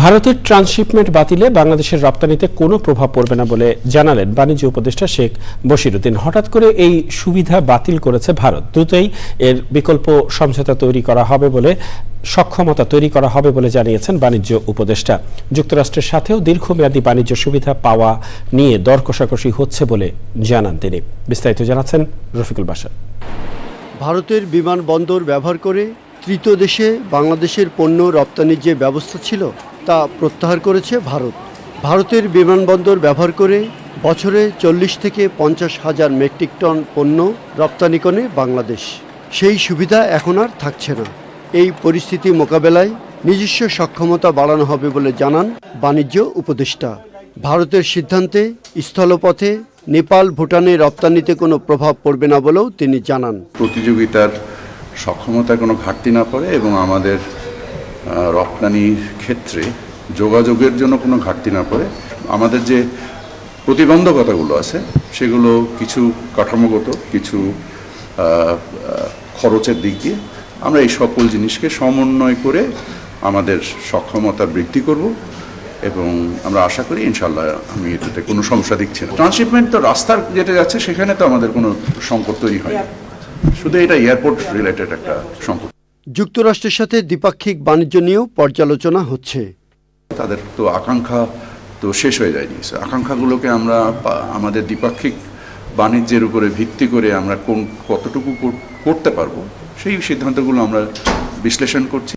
ভারতের ট্রান্সশিপমেন্ট বাতিলে বাংলাদেশের রপ্তানিতে কোনো প্রভাব পড়বে না বলে জানালেন বাণিজ্য উপদেষ্টা শেখ বশিরুদ্দিন। হঠাৎ করে এই সুবিধা বাতিল করেছে ভারত। দ্রুতই এর বিকল্প সমঝোতা তৈরি করা হবে বলে, সক্ষমতা তৈরি করা হবে বলে জানিয়েছেন বাণিজ্য উপদেষ্টা। যুক্তরাষ্ট্রের সাথেও দীর্ঘমেয়াদী বাণিজ্য সুবিধা পাওয়া নিয়ে দর কষাকষি হচ্ছে বলে জানান তিনি। বিস্তারিত জানাচ্ছেন রফিকুল বাসার। ভারতের বিমানবন্দর ব্যবহার করে তৃতীয় দেশে বাংলাদেশের পণ্য রপ্তানির যে ব্যবস্থা ছিল তা প্রত্যাহার করেছে ভারত। ভারতের বিমানবন্দর ব্যবহার করে বছরে চল্লিশ থেকে পঞ্চাশ হাজার মেট্রিক টন পণ্য রপ্তানি করে বাংলাদেশ। সেই সুবিধা এখন আর থাকছে না। এই পরিস্থিতি মোকাবেলায় নিজস্ব সক্ষমতা বাড়ানো হবে বলে জানান বাণিজ্য উপদেষ্টা। ভারতের সিদ্ধান্তে স্থলপথে নেপাল ভুটানে রপ্তানিতে কোনো প্রভাব পড়বে না বলেও তিনি জানান। প্রতিযোগিতার সক্ষমতায় কোনো ঘাটতি না পড়ে এবং আমাদের রপ্তানির ক্ষেত্রে যোগাযোগের জন্য কোনো ঘাটতি না পড়ে। আমাদের যে প্রতিবন্ধকতাগুলো আছে সেগুলো কিছু কাঠামোগত কিছু খরচের দিক দিয়ে আমরা এই সকল জিনিসকে সমন্বয় করে আমাদের সক্ষমতা বৃদ্ধি করব এবং আমরা আশা করি ইনশাল্লাহ আমি এটাতে কোনো সমস্যা দেখছি না। ট্রান্সশিপমেন্ট তো রাস্তার যেটা যাচ্ছে সেখানে তো আমাদের কোনো সংকট তৈরি হয় শুধু এটা এয়ারপোর্ট রিলেটেড একটা সংকট। যুক্তরাষ্ট্রের সাথে দ্বিপাক্ষিক বাণিজ্য নিয়েও পর্যালোচনা হচ্ছে। তাদের তো আকাঙ্ক্ষা তো শেষ হয়ে যায়নি। আকাঙ্ক্ষাগুলোকে আমরা আমাদের দ্বিপাক্ষিক বাণিজ্যের উপরে ভিত্তি করে আমরা কোন কতটুকু করতে পারব সেই সিদ্ধান্তগুলো আমরা বিশ্লেষণ করছি।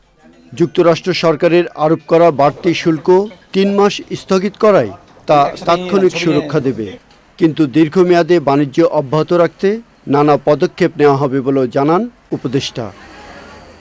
যুক্তরাষ্ট্র সরকারের আরোপ করা বাড়তি শুল্ক তিন মাস স্থগিত করায় তা তাৎক্ষণিক সুরক্ষা দেবে। কিন্তু দীর্ঘমেয়াদে বাণিজ্য অব্যাহত রাখতে নানা পদক্ষেপ নেওয়া হবে বলেও জানান উপদেষ্টা।